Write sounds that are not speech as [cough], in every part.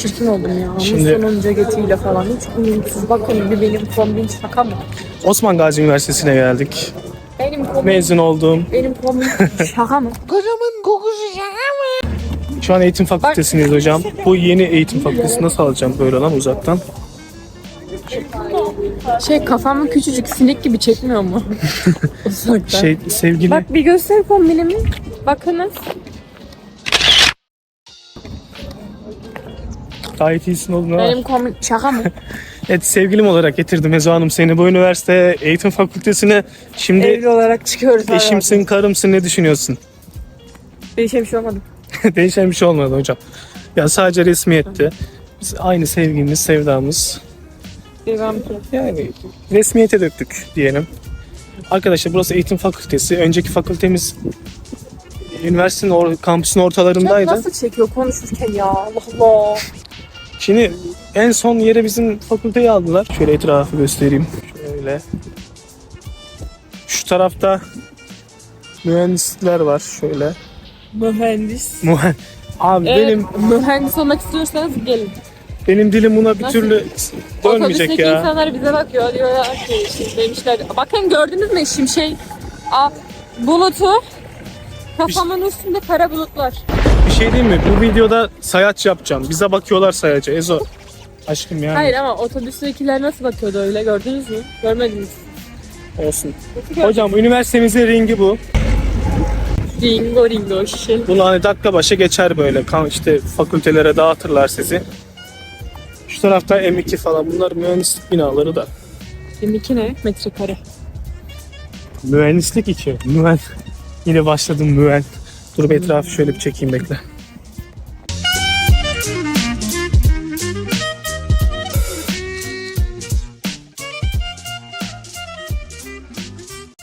Çirkin oldum ya. Şimdi-. Musa'nın ceketiyle falan. Hiç uyumsuz. Bakın bir benim kombin şaka mı? Osman Gazi Üniversitesi'ne geldik. Benim kombin, Mezun oldum. benim kombin [laughs] şaka mı? Şu an eğitim fakültesindeyiz hocam. Bu yeni eğitim fakültesi nasıl alacağım böyle lan uzaktan? Şey kafamı küçücük sinek gibi çekmiyor mu? Uzaktan. [laughs] Şey sevgili Bak bir göster kombinimi. Bakınız. Gayet iyisin oğlum. ha. Benim kombin şaka mı? [laughs] Evet sevgilim olarak getirdim Ezo Hanım seni bu üniversite eğitim fakültesine. Şimdi Evli olarak çıkıyoruz. eşimsin karımsın ne düşünüyorsun? Değişen bir şey olmadı. [laughs] Değişen bir şey olmadı hocam. Ya sadece resmiyette. Biz aynı sevgimiz, sevdamız. Devam ki. Yani resmiyete döktük diyelim. Arkadaşlar burası eğitim fakültesi. Önceki fakültemiz üniversitenin or- kampüsün Çok ortalarındaydı. nasıl çekiyor konuşurken ya Allah Allah. Şimdi en son yere bizim fakülteyi aldılar. Şöyle etrafı göstereyim. Şöyle. Şu tarafta mühendisler var şöyle. Mühendis. Muhen. Abi Evet, benim mühendis olmak istiyorsanız gelin. benim dilim buna bir Nasıl? türlü dönmeyecek ya. insanlar bize bakıyor diyorlar ki şimdi demişler. Bakın gördünüz mü şimşek? Aa, bulutu kafamın üstünde kara bulutlar. Bir şey diyeyim mi? Bu videoda sayaç yapacağım. Bize bakıyorlar sayaca. Ezo. Aşkım yani. Hayır ama otobüstekiler nasıl bakıyordu öyle gördünüz mü? Görmediniz. Olsun. Hocam üniversitemizin ringi bu. Ringo ringo şişe. Bunu hani dakika başa geçer böyle. Kan işte fakültelere dağıtırlar sizi. Şu tarafta M2 falan. Bunlar mühendislik binaları da. 22 ne? Metrekare. Mühendislik için. Mühen. Yine başladım mühen. Dur bir etrafı şöyle bir çekeyim bekle.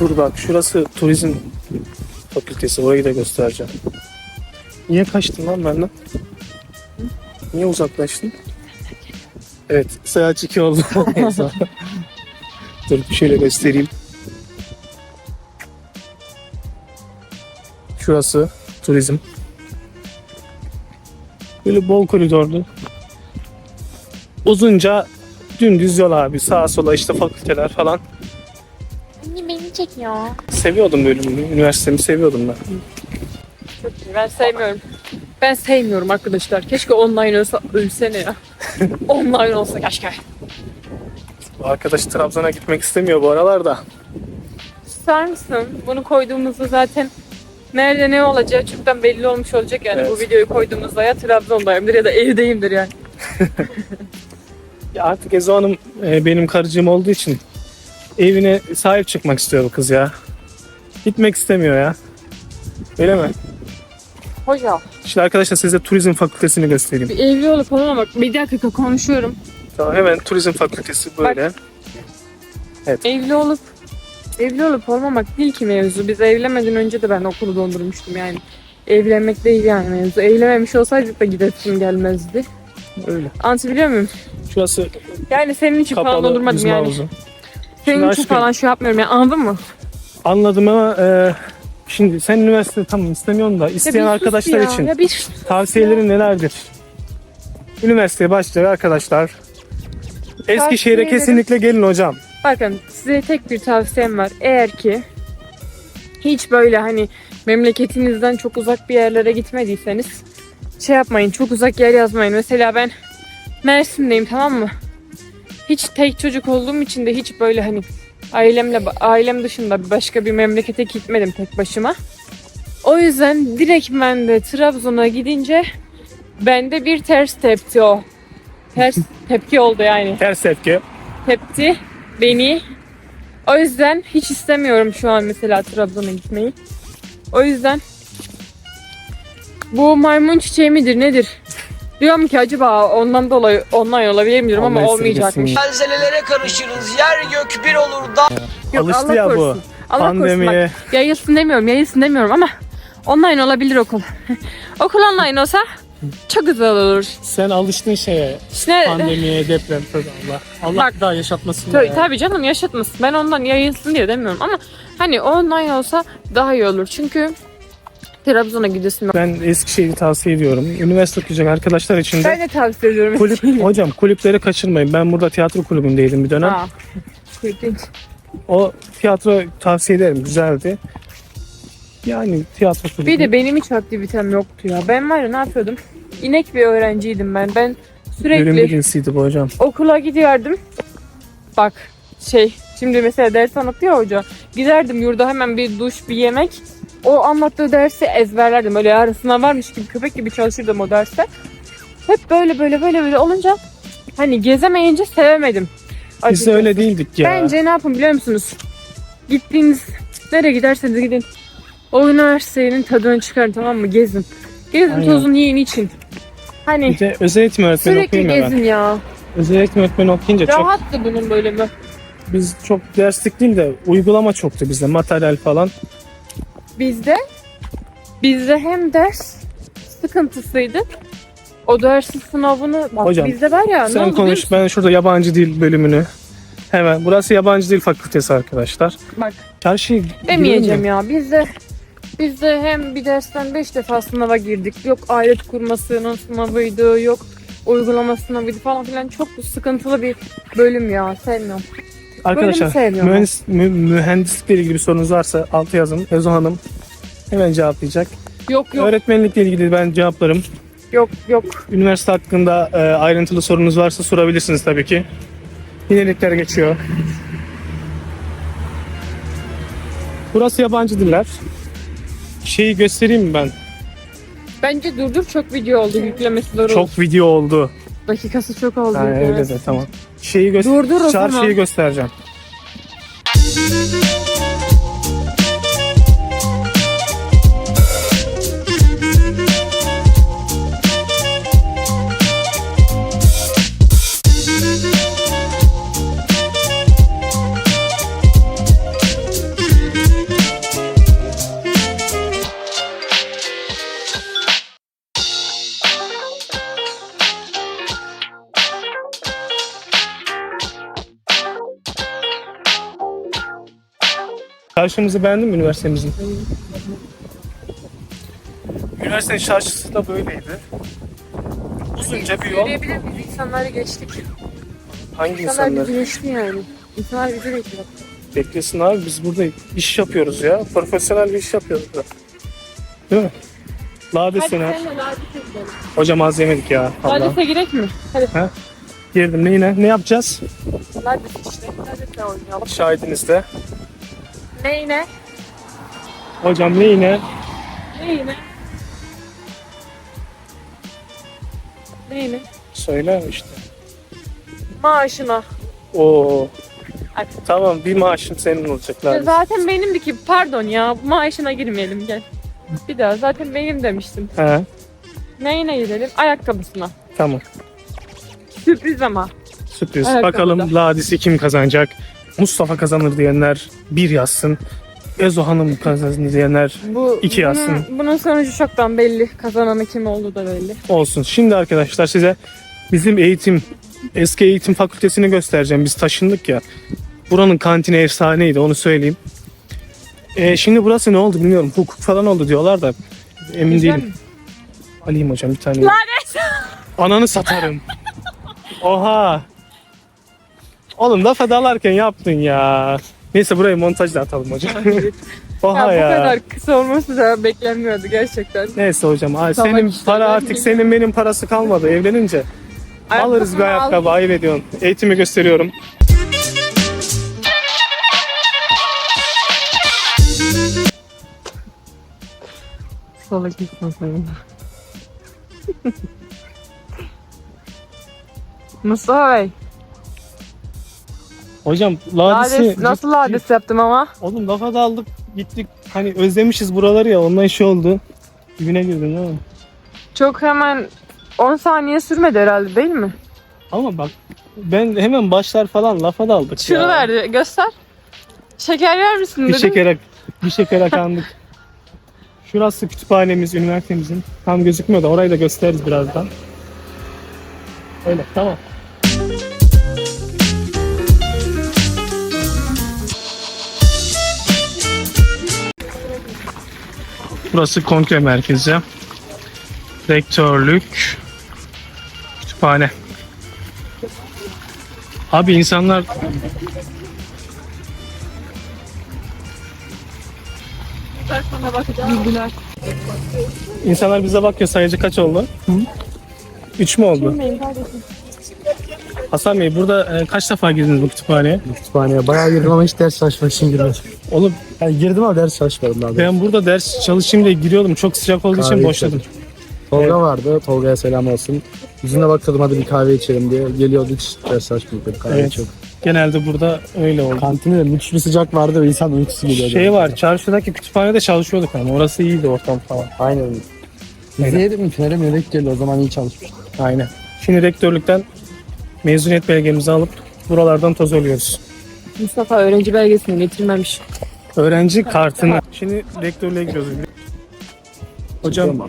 Dur bak şurası turizm fakültesi. Orayı da göstereceğim. Niye kaçtın lan benden? Niye uzaklaştın? Evet, saat 2 oldu. [laughs] Dur şöyle göstereyim. Şurası turizm. Böyle bol koridorlu. Uzunca dümdüz yol abi. Sağa sola işte fakülteler falan. Anne beni çekiyor. Seviyordum bölümümü. Üniversitemi seviyordum ben. Çok iyi. Ben sevmiyorum. Ben sevmiyorum arkadaşlar. Keşke online olsa ölsene ya. [laughs] online olsa keşke. Bu arkadaş Trabzon'a gitmek istemiyor bu aralarda. Susar mısın? Bunu koyduğumuzda zaten nerede ne olacağı çoktan belli olmuş olacak yani. Evet. Bu videoyu koyduğumuzda ya Trabzon'dayımdır ya da evdeyimdir yani. [laughs] Ya artık Ezo Hanım e, benim karıcığım olduğu için evine sahip çıkmak istiyor bu kız ya. Gitmek istemiyor ya. Öyle mi? Hoca. Şimdi arkadaşlar size turizm fakültesini göstereyim. Bir evli olup olmamak. Bir dakika konuşuyorum. Tamam hemen turizm fakültesi böyle. Evli olup evli olup olmamak değil ki mevzu. Biz evlenmeden önce de ben okulu dondurmuştum yani. Evlenmek değil yani mevzu. Evlenmemiş olsaydık da gidesim gelmezdi. Öyle. Anlatabiliyor muyum? Şurası Yani senin için falan kapalı dondurmadım yüzme yani. havuzu. Senin Şimdi için aşkım- falan şey yapmıyorum yani anladın mı? Anladım ama e, şimdi sen üniversite tamam istemiyorsun da Ya bir isteyen sus arkadaşlar ya. için Ya bir sus. tavsiyelerin nelerdir? Üniversiteye başlayacak arkadaşlar. Eskişehir'e Tavsiyelerim- kesinlikle gelin hocam. Bakın size tek bir tavsiyem var. Eğer ki hiç böyle hani memleketinizden çok uzak bir yerlere gitmediyseniz şey yapmayın çok uzak yer yazmayın. Mesela ben Mersin'deyim tamam mı? Hiç tek çocuk olduğum için de hiç böyle hani ailemle ailem dışında başka bir memlekete gitmedim tek başıma. O yüzden direkt ben de Trabzon'a gidince bende bir ters tepti o. Ters tepki oldu yani Ters tepki. tepti beni. O yüzden hiç istemiyorum şu an mesela Trabzon'a gitmeyi. O yüzden bu maymun çiçeği midir nedir? Diyorum ki acaba ondan dolayı online olabilir mi diyorum ama olmayacakmış. Zelzelelere karışırız. Yer gök bir olur. Da Yok, Alıştı Allah ya bu. korusun. Allah korusun Pandemiye. bak. Yayılsın demiyorum, yayılsın demiyorum ama online olabilir okul. [laughs] okul online olsa çok güzel olur. Sen alıştın şeye. İşte Pandemiye, deprem tabii Allah. Allah Bak. daha yaşatmasın. Tabii, ya. tabii canım yaşatmasın. Ben ondan yayılsın diye demiyorum ama hani online olsa daha iyi olur. Çünkü Trabzon'a gidiyorsun. Ben Eskişehir'i tavsiye ediyorum. Üniversite okuyacak arkadaşlar için de Ben de tavsiye ediyorum. kulüp, hocam kulüpleri kaçırmayın. Ben burada tiyatro kulübündeydim bir dönem. Aa. O tiyatro tavsiye ederim. Güzeldi. Yani tiyatro kulübü. Bir de benim hiç aktivitem yoktu ya. Ben var ya ne yapıyordum? İnek bir öğrenciydim ben. Ben bölüm sürekli birincisiydü bu hocam. okula gidiyordum. Bak şey şimdi mesela ders anlatıyor hoca. Giderdim yurda hemen bir duş bir yemek. O anlattığı dersi ezberlerdim. Öyle yarın sınav varmış gibi köpek gibi çalışırdım o derste. Hep böyle böyle böyle böyle olunca hani gezemeyince sevemedim. Biz de açıkçası. öyle değildik ya. Bence ne yapın biliyor musunuz? Gittiğiniz nereye giderseniz gidin. O üniversitenin tadını çıkarın tamam mı? Gezin. Gezin Aynen. tozun yiyin için. Hani Bir de özel eğitim öğretmeni sürekli okuyayım ya ben. gezin ya. Özel eğitim öğretmeni okuyunca çok Rahattı bunun bölümü. biz çok derslik değil de uygulama çoktu bizde materyal falan. Bizde bizde hem ders sıkıntısıydı. O dersin sınavını bak Hocam, bizde var ya ne Sen oldu konuş musun? ben şurada yabancı dil bölümünü. Hemen burası yabancı dil fakültesi arkadaşlar. Bak Çarşıyı demeyeceğim ya. Bizde bizde hem bir dersten 5 defa sınava girdik. Yok alet kurmasının sınavıydı, yok uygulama sınavıydı falan filan. Çok sıkıntılı bir bölüm ya. Sevmiyorum. Arkadaşlar mühendis, mü, mühendislikle ilgili bir sorunuz varsa altı yazın. Ezo Hanım hemen cevaplayacak. Yok yok Öğretmenlikle ilgili ben cevaplarım. yok yok. Üniversite hakkında e, ayrıntılı sorunuz varsa sorabilirsiniz tabii ki. Yenilikler geçiyor. Burası yabancı diller. Şeyi göstereyim mi ben? Bence durdur çok video oldu yüklemesi zor olur. Çok video oldu. Dakikası çok oldu. Ha, öyle yüklemesi. de tamam. Şeyi göster. Durdur o zaman. Çarşıyı göstereceğim. Çarşımızı beğendin mi üniversitemizin? Üniversitenin çarşısı da böyleydi. Uzunca bir yol. Yürüyebilir miyiz? İnsanları geçtik. Hangi İnsanlar insanlar? bizi geçti yani. İnsanlar bizi bekliyor. Beklesin abi biz burada iş yapıyoruz ya. Profesyonel bir iş yapıyoruz da. Değil mi? Ladesine. seninle Ladis'e gidelim. Hocam az yemedik ya. Allah. Ladis'e girek mi? Hadi. Girdim ne yine? Ne yapacağız? Ladis işte. Ladis'e oynayalım. Şahidinizde. Ne yine? Hocam ne yine? Ne yine? Ne yine? Söyle işte. Maaşına. Oo. Hadi. Tamam bir maaşın senin olacak Ya zaten benimdi ki pardon ya maaşına girmeyelim gel. Bir daha zaten benim demiştim. He Neyine gidelim? Ayakkabısına. tamam. Sürpriz ama. Sürpriz. Ayakkabıda. Bakalım Ladis'i kim kazanacak? Mustafa kazanır diyenler bir yazsın. Ezo Hanım kazanır diyenler Bu, İki yazsın. Bunun, bunun sonucu çoktan belli. Kazananı kim olduğu da belli. olsun. Şimdi arkadaşlar size bizim eğitim, eski eğitim fakültesini göstereceğim. Biz taşındık ya. Buranın kantini efsaneydi onu söyleyeyim. Ee, şimdi burası ne oldu bilmiyorum. Hukuk falan oldu diyorlar da emin Güzel değilim. mi? Alayım hocam bir tane. Lanet! Ananı satarım. [laughs] Oha. Oğlum laf adalarken yaptın ya. Neyse burayı montajla atalım hocam. Oha [laughs] ya, ya. bu kadar kısa olması da beklenmiyordu gerçekten. Neyse hocam. Ay, Salak senin işte, para artık bilmiyorum. senin benim parası kalmadı evlenince. Alırız bir ayakkabı ayıp ediyorsun. Eğitimi gösteriyorum. Salak insan sen. Bey. [laughs] Hocam ladisi... Lades, nasıl lades yaptım ama? Oğlum lafa daldık gittik. Hani özlemişiz buraları ya ondan şey oldu. Dibine girdin değil mi? Çok hemen 10 saniye sürmedi herhalde değil mi? Ama bak ben hemen başlar falan lafa daldık Şunu ya. verdi göster. Şeker yer misin Bir dedim. şekere, bir şekere kandık. Şurası kütüphanemiz, üniversitemizin. Tam gözükmüyor da orayı da gösteririz birazdan. Öyle tamam. Burası kongre merkezi. Rektörlük. Kütüphane. Abi insanlar insanlar bize bakıyor sayıcı kaç oldu? Üç mü oldu? Hasan Bey burada e, kaç defa girdiniz bu kütüphaneye? Kütüphaneye bayağı girdim ama hiç ders çalışmak için girmedim. Oğlum Yani girdim ama ders çalışmadım daha doğrusu. ben burada ders çalışayım diye giriyordum. Çok sıcak olduğu için Kahve boşladım. Tolga vardı. Tolga'ya selam olsun. Yüzüne bakıyordum hadi bir kahve içelim diye. Geliyordu hiç ders çalışmıyordum. Kahve Evet. çok. Genelde burada öyle oldu. Kantinde de müthiş bir sıcak vardı ve insan uykusu geliyordu. Şey var, çarşıdaki kütüphanede çalışıyorduk ama orası iyiydi ortam falan. Aynen. Biz Aynen. yedik mi? Mi yedik geldi o zaman iyi çalışmış. Aynen. Şimdi rektörlükten mezuniyet belgemizi alıp buralardan toz oluyoruz. Mustafa öğrenci belgesini getirmemiş. Öğrenci kartını. Şimdi rektörlüğe gidiyoruz. Hocam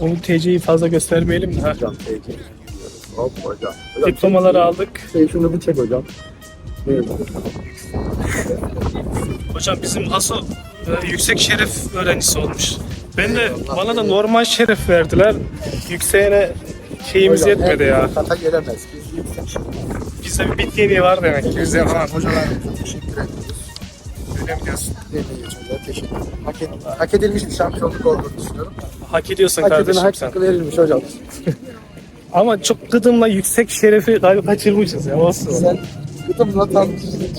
onu TC'yi fazla göstermeyelim de. ha. Hocam peki. Hop hocam. Diplomaları aldık. Şey, şunu bir çek hocam. Evet. Hocam bizim Haso e, yüksek şeref öğrencisi olmuş. Ben de bana da normal şeref verdiler. Yükseğine şeyimiz Hocam, yetmedi en ya. Kata gelemez. Biz yüksek Bizde bir bit yediği var demek ki bizde falan. Hocalarımıza teşekkür ediyoruz. Öyle diyorsun? Emeği için de teşekkür ederim. Hak, ed- hak edilmiş bir şampiyonluk olduğunu düşünüyorum. Hak ediyorsun Hak kardeşim sen. hakkı verilmiş hocam. [laughs] Ama çok gıdımla yüksek şerefi galiba kaçırmışız ya. Olsun. Sen gıdımla tam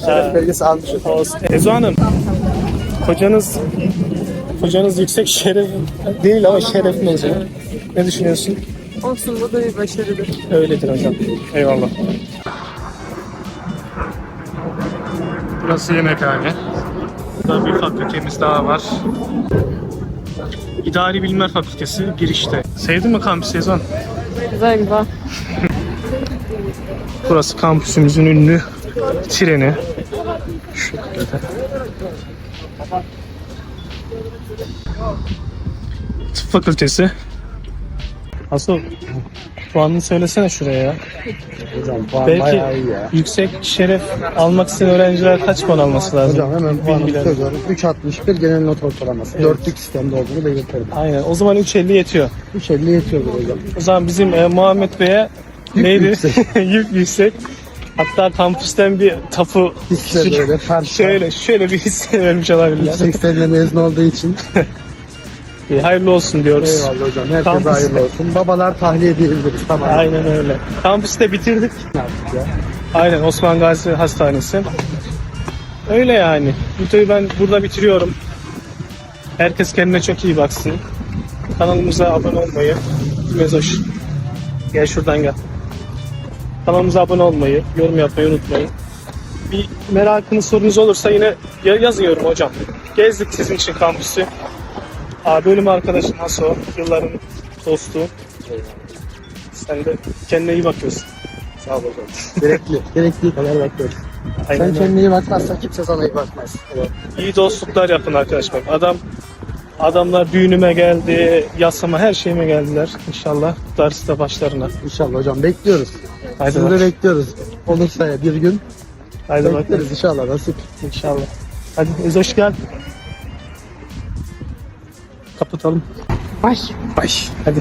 şeref belgesi almışsın. Olsun. Ezo Hanım, kocanız kocanız yüksek şeref değil ama şeref mezunu. Ne düşünüyorsun? Olsun bu da bir başarıdır. Öyledir hocam. Eyvallah. Burası yemekhane. Burada bir fakültemiz daha var. İdari Bilimler Fakültesi girişte. Sevdin mi kampüs Sezon? Güzel güzel. Burası kampüsümüzün ünlü treni. Şöyle. Tıp fakültesi. Asıl puanını söylesene şuraya ya. Hocam puan Belki bayağı iyi ya. yüksek şeref almak isteyen öğrenciler kaç puan alması lazım? Hocam hemen puanımı Bilgiler. söylüyorum. 3.61 genel not ortalaması. Dörtlük sistemde olduğunu belirtelim. Aynen. O zaman 3.50 yetiyor. 3.50 yetiyordur hocam. O zaman bizim e, Muhammed Bey'e Yük neydi? yüksek. [laughs] Yük yüksek. Hatta kampüsten bir tapu Hisse böyle [laughs] şöyle şöyle bir hisse vermiş olabilirler. 80'le mezun olduğu için. [laughs] İyi, Hayırlı olsun diyoruz. Eyvallah hocam. Herkese Kampüste. hayırlı olsun. Babalar tahliye edebiliriz. Tamam. Aynen öyle. Kampüste bitirdik. Artık ya. Aynen Osman Gazi Hastanesi. Öyle yani. Videoyu ben burada bitiriyorum. Herkes kendine çok iyi baksın. Kanalımıza abone olmayı. Mezoş. Gel şuradan gel. Kanalımıza abone olmayı, yorum yapmayı unutmayın. Bir merakınız sorunuz olursa yine ya- yazın yorum hocam. Gezdik sizin için kampüsü. Aa, bölüm arkadaşım Haso. Yılların dostu. Sen de kendine iyi bakıyorsun. Sağ ol hocam. Gerekli. Gerektiği kadar bakıyoruz. Aynen Sen öyle. kendine iyi bakmazsan kimse sana iyi bakmaz. İyi dostluklar yapın arkadaşlar. Adam adamlar düğünüme geldi, yasama her şeyime geldiler. İnşallah darısı da başlarına. İnşallah hocam bekliyoruz. Haydi Sizi de bak. bekliyoruz. Olursa ya bir gün Haydi bak. bekleriz inşallah nasip. İnşallah. Hadi Ezoş gel. Kapatalım. Baş. Baş. Hadi.